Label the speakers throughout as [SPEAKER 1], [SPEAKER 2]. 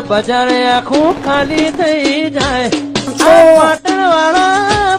[SPEAKER 1] બજાર આખું ખાલી થઈ જાય. પાટણ વાળા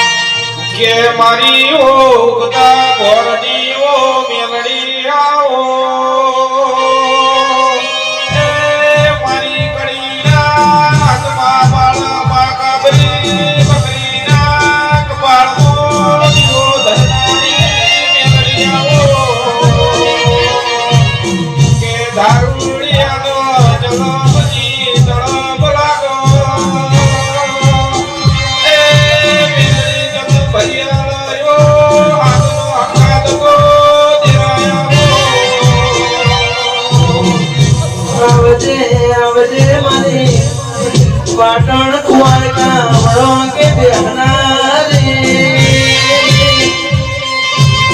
[SPEAKER 2] કે મારી ઓગતા ઓ મેલડી આવો.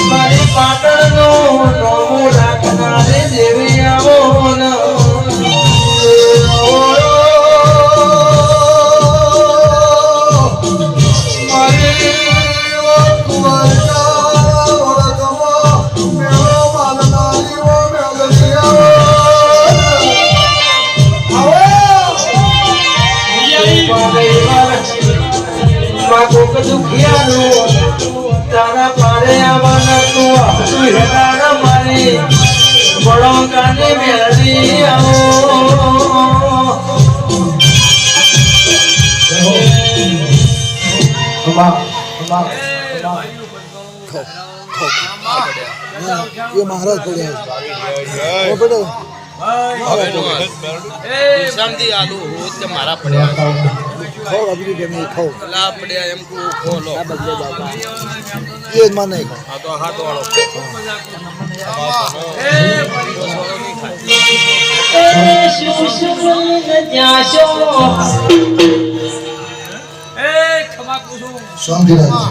[SPEAKER 2] મારી
[SPEAKER 1] પાટણનું નોમું રાખનારી. દુખિયાનું તારા પાડે આવવાના તું આપતું હેડાના મારી બળો કાને મેળવી આવો
[SPEAKER 3] ये महाराज પડ્યા છે બેટો
[SPEAKER 4] શામથી આલુ હોત કે મારા પડ્યા
[SPEAKER 3] ખાઓ અભી
[SPEAKER 4] લા પડ્યા એમ કો ખોલો
[SPEAKER 3] આ બદલે બાબા. એ માં નહીં
[SPEAKER 4] આ તો વાળો
[SPEAKER 1] એ શું શું જાશો
[SPEAKER 3] શાંતિ રાખજો જય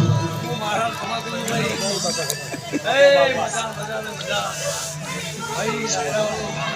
[SPEAKER 3] હો
[SPEAKER 5] જે જે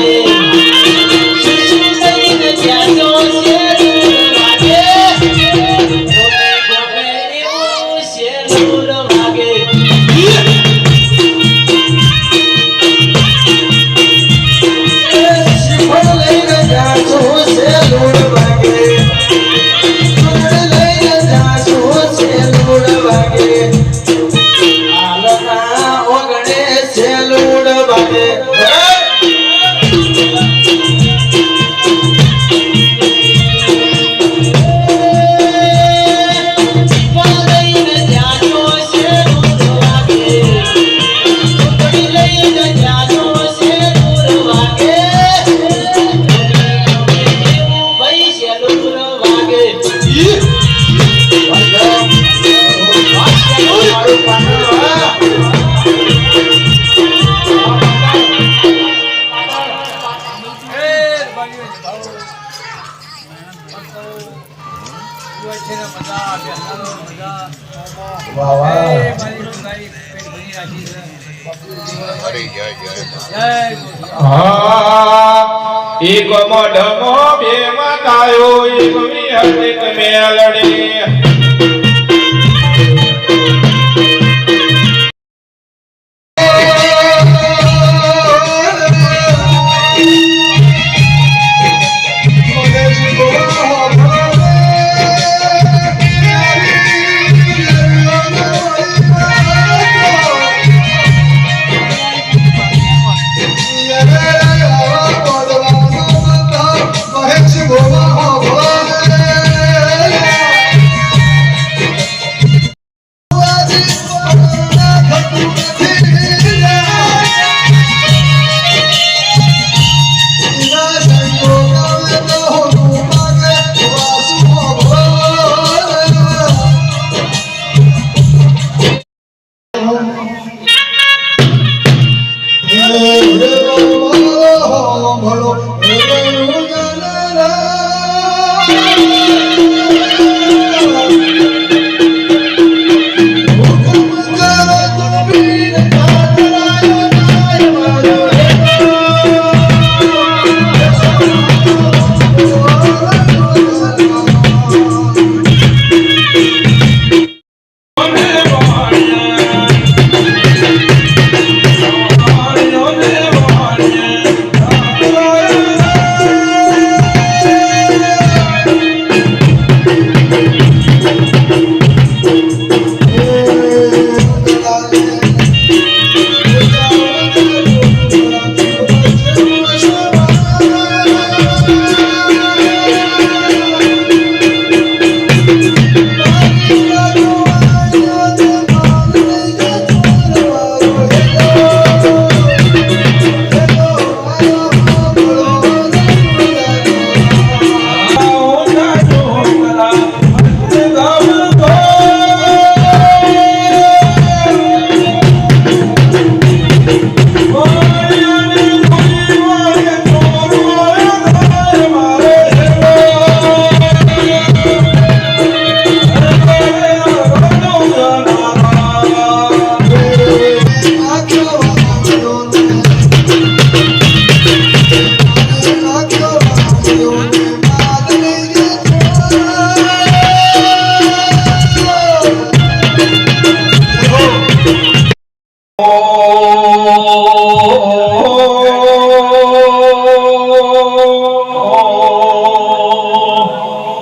[SPEAKER 1] એક મોઢમો બે માતાયો એક વિહરિત મેલડી.